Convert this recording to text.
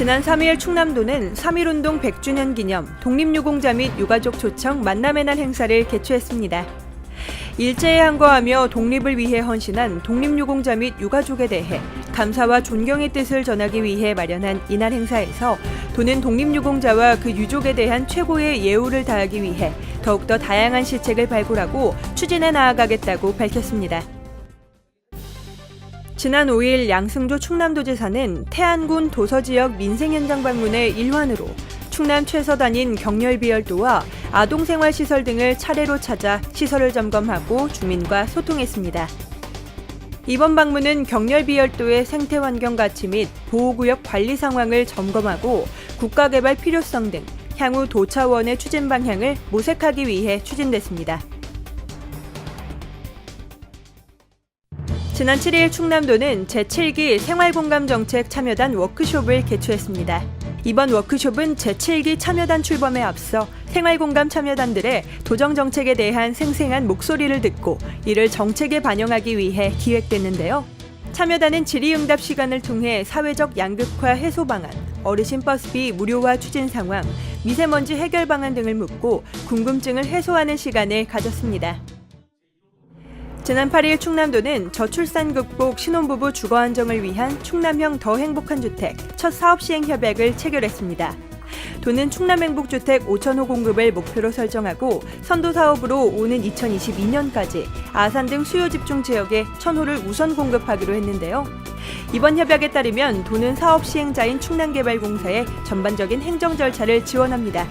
지난 3일 충남도는 3.1운동 100주년 기념 독립유공자 및 유가족 초청 만남의 날 행사를 개최했습니다. 일제에 항거하며 독립을 위해 헌신한 독립유공자 및 유가족에 대해 감사와 존경의 뜻을 전하기 위해 마련한 이날 행사에서 도는 독립유공자와 그 유족에 대한 최고의 예우를 다하기 위해 더욱더 다양한 시책을 발굴하고 추진해 나아가겠다고 밝혔습니다. 지난 5일 양승조 충남도지사는 태안군 도서지역 민생현장 방문의 일환으로 충남 최서단인 경렬비열도와 아동생활시설 등을 차례로 찾아 시설을 점검하고 주민과 소통했습니다. 이번 방문은 경렬비열도의 생태환경 가치 및 보호구역 관리 상황을 점검하고 국가개발 필요성 등 향후 도차원의 추진 방향을 모색하기 위해 추진됐습니다. 지난 7일 충남도는 제7기 생활공감 정책 참여단 워크숍을 개최했습니다. 이번 워크숍은 제7기 참여단 출범에 앞서 생활공감 참여단들의 도정 정책에 대한 생생한 목소리를 듣고 이를 정책에 반영하기 위해 기획됐는데요. 참여단은 질의응답 시간을 통해 사회적 양극화 해소 방안, 어르신 버스비 무료화 추진 상황, 미세먼지 해결 방안 등을 묻고 궁금증을 해소하는 시간을 가졌습니다. 지난 8일 충남도는 저출산 극복 신혼부부 주거 안정을 위한 충남형 더 행복한 주택 첫 사업 시행 협약을 체결했습니다. 도는 충남행복주택 5천호 공급을 목표로 설정하고 선도 사업으로 오는 2022년까지 아산 등 수요 집중 지역에 1,000호를 우선 공급하기로 했는데요. 이번 협약에 따르면 도는 사업 시행자인 충남개발공사의 전반적인 행정 절차를 지원합니다.